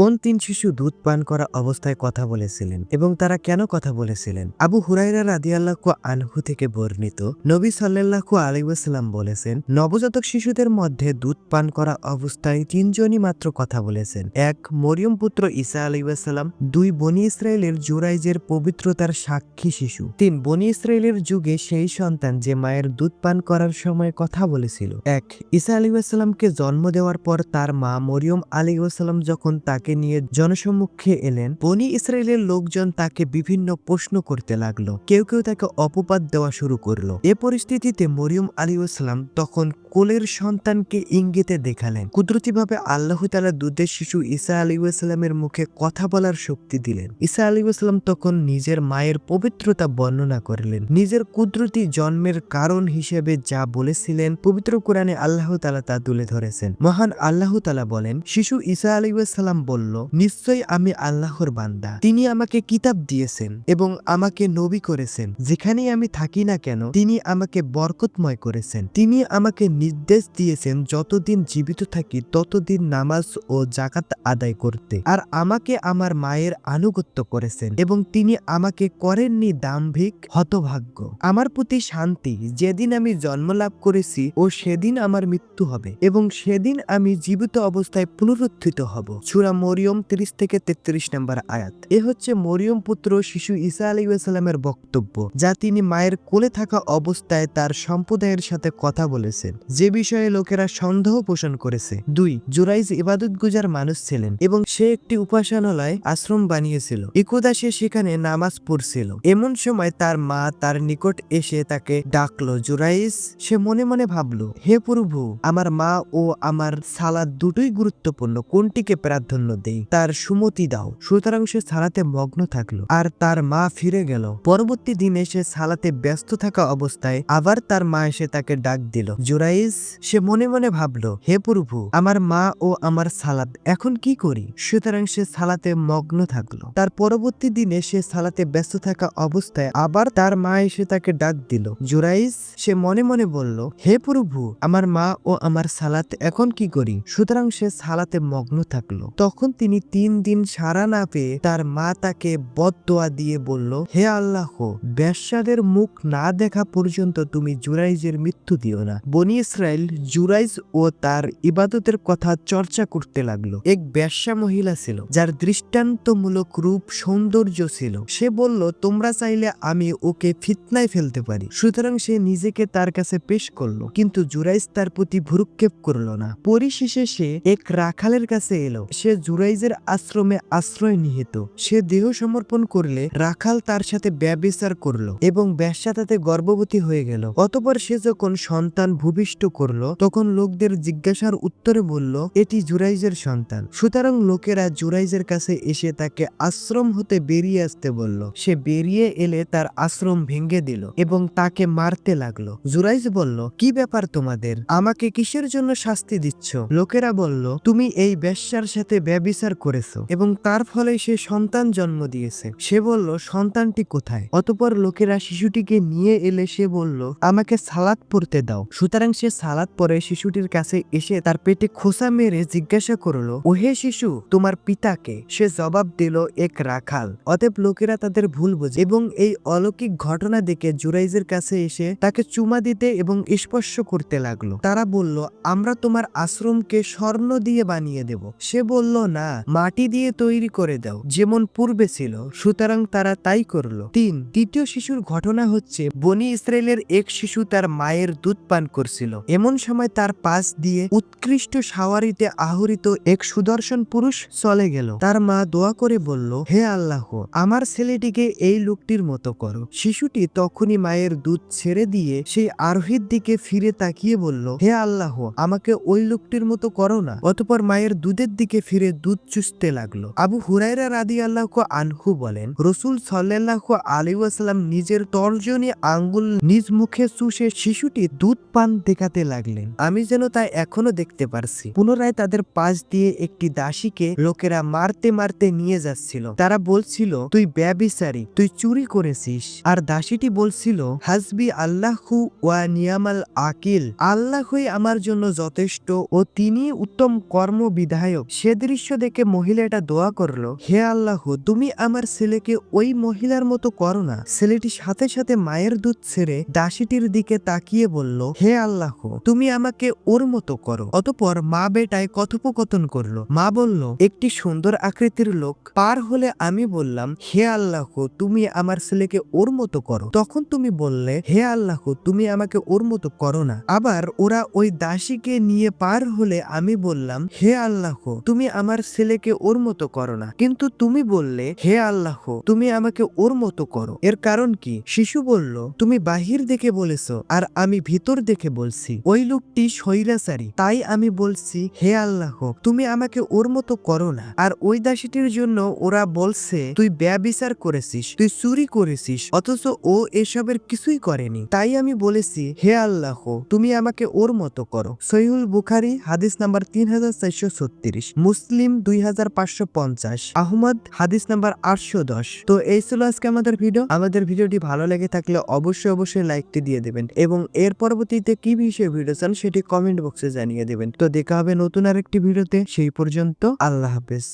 কোন তিন শিশু দুধ পান করা অবস্থায় কথা বলেছিলেন এবং তারা কেন কথা বলেছিলেন? আবু হুরাইরা রাদিয়াল্লাহু আনহু থেকে বর্ণিত নবী সাল্লাল্লাহু আলাইহি ওয়াসাল্লাম বলেছেন, নবজাতক শিশুদের মধ্যে দুধ পান করা অবস্থায় তিনজনই মাত্র কথা বলেছেন। এক, মরিয়ম পুত্র ঈসা আলাইহি ওয়াসাল্লাম। দুই, বনি ইসরায়েলের জুরাইজের পবিত্রতার সাক্ষী শিশু। তিন, বনি ইসরায়েলের যুগে সেই সন্তান যে মায়ের দুধ পান করার সময় কথা বলেছিল। এক, ঈসা আলী ওয়াসাল্লামকে জন্ম দেওয়ার পর তার মা মরিয়ম আলী ওয়াসাল্লাম যখন তাকে নিয়ে জনসম্মুখে এলেন। বনি ইসরায়েলের লোকজন তাকে বিভিন্ন প্রশ্ন করতে লাগল। কেউ কেউ তাকে অপবাদ দেওয়া শুরু করল। এ পরিস্থিতিতে মরিয়ম আলী ওয়াসাল্লাম তখন কোলের সন্তানকে ইঙ্গিতে দেখালেন। কুদরতিভাবে আল্লাহ তালা দুধের শিশু ঈসা আলী ওয়াসাল্লামের মুখে কথা বলার শক্তি দিলেন। ঈসা আলী ওয়াসাল্লাম তখন নিজের মায়ের পবিত্রতা বর্ণনা করলেন। নিজের কুদরতি জন্মের কারণ হিসেবে যা বলেছিলেন, পবিত্র কোরআনে আল্লাহ তালা তা তুলে ধরেছেন। মহান আল্লাহ তালা বলেন, শিশু ঈসা আলী সাল্লাম বলল, নিশ্চয়ই আমি আল্লাহর বান্দা। তিনি আমাকে কিতাব দিয়েছেন এবং আমাকে নবী করেছেন। যেখানেই আমি থাকি না কেন, তিনি আমাকে বরকতময় করেছেন। তিনি আমাকে নির্দেশ দিয়েছেন যতদিন জীবিত থাকি, ততদিন নামাজ ও জাকাত আদায় করতে। আর আমাকে আমার মায়ের আনুগত্য করেছেন এবং তিনি আমাকে করেননি দাম্ভিক হতভাগ্য। আমার প্রতি শান্তি, যেদিন আমি জন্ম লাভ করেছি ও সেদিন আমার মৃত্যু হবে এবং সেদিন আমি জীবিত অবস্থায় পুনরুত্থিত হব। সুরা মরিয়ম তিরিশ থেকে তেত্রিশ নম্বর আয়াত। এ হচ্ছে মরিয়ম পুত্র শিশু ঈসা আলাইসাল্লামের বক্তব্য, যা তিনি মায়ের কোলে থাকা অবস্থায় তার সম্প্রদায়ের সাথে কথা বলেছেন। যে বিষয়ে লোকেরা সন্দেহ পোষণ করেছে। দুই, জুরাইজ ইবাদত গুজার মানুষ ছিলেন এবং সে একটি উপাসনালয় আশ্রম বানিয়েছিল। একদা সে সেখানে নামাজ পড়ছিল। এমন সময় তার মা তার নিকট এসে তাকে ডাকলো, জুরাইজ, সে মনে মনে ভাবলো, হে প্রভু, আমার মা ও আমার সালাদ দুটোই গুরুত্বপূর্ণ, কোনটিকে প্রাধান্য দেই। তার সুমতি দাও। সুতরাং সে সালাতে মগ্ন থাকল আর তার মা ফিরে গেল। পরবর্তী দিনে সে সালাতে ব্যস্ত থাকা অবস্থায় আবার তার মা এসে তাকে ডাক দিল। জুরাইজ সে মনে মনে ভাবলো, হে প্রভু, আমার মা ও আমার সালাদ এখন কি করি? সুতরাং সে সালাতে মগ্ন থাকল। তার পরবর্তী দিনে সে সালাতে ব্যস্ত থাকা অবস্থায় আবার তার মা এসে তাকে ডাক দিল। জুরাইজ সে মনে মনে বলল, হে প্রভু, আমার মা ও আমার সালাত, এখন কি করি? সুতরাং সে সালাতে মগ্ন থাকল। তখন তিনি তিন দিন সারা না পেয়ে তার মা তাকে বদদোয়া দিয়ে বলল, হে আল্লাহ, ব্যবসাদের মুখ না দেখা পর্যন্ত তুমি জুরাইজের মৃত্যু দিও না। বনি ইসরায়েল জুরাইজ ও তার ইবাদতের কথা চর্চা করতে লাগল। এক ব্যবসা মহিলা ছিল, যার দৃষ্টান্তমূলক রূপ সৌন্দর্য ছিল। সে বলল, তোমরা চাইলে আমি ওকে ফিতনায় ফেলতে পারি। সুতরাং সে নিজেকে তার কাছে পেশ করল, কিন্তু জুরাইজ তার প্রতি ভ্রুক্ষেপ করল না। পরিশেষে সে এক রাখালের কাছে এলো। সে জুরাইজের আশ্রমে আশ্রয় নিহিত। সে দেহ সমর্পণ করলে রাখাল তার সাথে ব্যবিচার করল এবং ব্যবসা তাতে গর্ভবতী হয়ে গেল। অতপর সে যখন সন্তান ভূমিষ্ঠ করল, তখন লোকদের জিজ্ঞাসার উত্তরে বলল, এটি জুরাইজের সন্তান। সুতরাং লোকেরা জুরাইজের কাছে এসে তাকে আশ্রম হতে বেরিয়ে আসতে বলল। সে বেরিয়ে এলে তার আশ্রম ভেঙে দিল এবং তাকে মারতে লাগল। জুরাইজ বলল, কি ব্যাপার তোমাদের? আমাকে কিসের জন্য শাস্তি দিচ্ছ? লোকেরা বলল, তুমি এই বেশ্যার সাথে ব্যবিচার করেছ এবং তার ফলে সে সন্তান জন্ম দিয়েছে। সে বলল, সন্তানটি কোথায়? অতপর লোকেরা শিশুটিকে নিয়ে এলে সে বলল, আমাকে সালাদ পড়তে দাও। সুতরাং সে সালাদ পরে শিশুটির কাছে এসে তার পেটে খোসা মেরে জিজ্ঞাসা করল, ওহে শিশু, তোমার পিতাকে সে জবাব দিল, এক রাখাল। অতএব লোকেরা তাদের ভুল বোঝে এবং এই অলৌকিক ঘটনা দেখে জুরাইজের কাছে এসে তাকে চুমা দিতে এবং স্পর্শ করতে লাগল। তারা বলল, আমরা তোমার আশ্রমকে স্বর্ণ দিয়ে বানিয়ে দেব। সে বলল না, মাটি দিয়ে তৈরি করে দাও, যেমন পূর্বে ছিল, সুতরাং তারা তাই করল। তিন দ্বিতীয় শিশুর ঘটনা হচ্ছে, বনি ইসরায়েলের এক শিশু তার মায়ের দুধ পান করছিল। এমন সময় তার পাশ দিয়ে উৎকৃষ্ট সাওয়ারিতে আহরিত এক সুদর্শন পুরুষ চলে গেল। তার মা দোয়া করে বলল, হে আল্লাহ, আমার ছেলেটিকে এই লোকটির মতো করো। শিশুটি তখনই মায়ের দুধ ছেড়ে দিয়ে সেই আরোহীর দিকে ফিরে তাকিয়ে বলল, হে আল্লাহ, আমাকে ওই লোকটির মতো করো না। অতপর মায়ের দুধের দিকে ফিরে দুধ চুষতে লাগল। আবু হুরাইরা রাদি আল্লাহ আনহু বলেন, রসুল সাল্লাহ আলী ওয়াসাল্লাম নিজের তর্জনী আঙ্গুল নিজ মুখে চুষে শিশুটি দুধ পান দেখাতে লাগলেন। আমি যেন তা এখনও দেখতে পারছি। পুনরায় তাদের পাশ দিয়ে একটি দাসীকে লোকেরা মারতে মারতে নিয়ে যাচ্ছিল। তারা বলছিল, তুই ব্যবিচারী, তুই চুরি করেছিস। আর দাসীটি বলছিল, হাসবি আল্লাহু ওয়া নিয়ামাল আকিল, আল্লাহই আমার জন্য যথেষ্ট ও তিনি উত্তম কর্ম বিধায়ক সে দৃশ্য দেখে মহিলাটা দোয়া করল, হে আল্লাহ, তুমি আমার ছেলেকে ওই মহিলার মতো করো না। ছেলেটি সাথে সাথে মায়ের দুধ ছেড়ে দাসীটির দিকে তাকিয়ে বলল, হে আল্লাহ, তুমি আমাকে ওর মতো করো। অতপর মা বেটায় কথোপকথন করল। মা বলল, একটি সুন্দর আকৃতির লোক, পার হলে আমি বললাম, হে আল্লাহ, তুমি আমার ছেলেকে ওর মতো করো। তখন তুমি বললে, হে আল্লাহ, তুমি আমাকে ওর মতো করো না। আবার ওরা ওই দাসীকে নিয়ে পার হলে আমি বললাম, হে আল্লাহ, তুমি আমার ছেলেকে ওর মতো করো না। কিন্তু তুমি বললে, হে আল্লাহ, তুমি আমাকে ওর মতো করো। এর কারণ কি? শিশু বলল, তুমি বাহির দেখে বলেছ, আর আমি ভিতর দেখে বলছি। ওই লোকটি স্বৈরাচারী, তাই আমি বলছি, হে আল্লাহ, তুমি আমাকে ওর মতো করো না। আর ওই দাসীটির জন্য ওরা বলছে, তুই ব্যবিচার করেছিস, তুই চুরি করেছিস, অথচ ও এসবের কিছুই করেনি। তাই আমি বলেছি, হে আল্লাহ, তুমি আমাকে ওর মতো করো। সহিউল বুখারি, হাদিস নাম্বার তিন হাজার চারশো ছত্রিশ। মুসলিম দুই পাঁচশো পঞ্চাশ, আহমদ হাদিস নাম্বার আটশো দশ। তো এই ছিল আজকে আমাদের ভিডিও। আমাদের ভিডিওটি ভালো লেগে থাকলে অবশ্যই অবশ্যই লাইকটি দিয়ে দেবেন এবং এর পরবর্তীতে কি বিষয়ে ভিডিও চান সেটি কমেন্ট বক্সে জানিয়ে দেবেন। তো দেখা হবে নতুন আরেকটি ভিডিওতে, সেই পর্যন্ত আল্লাহ হাফেজ।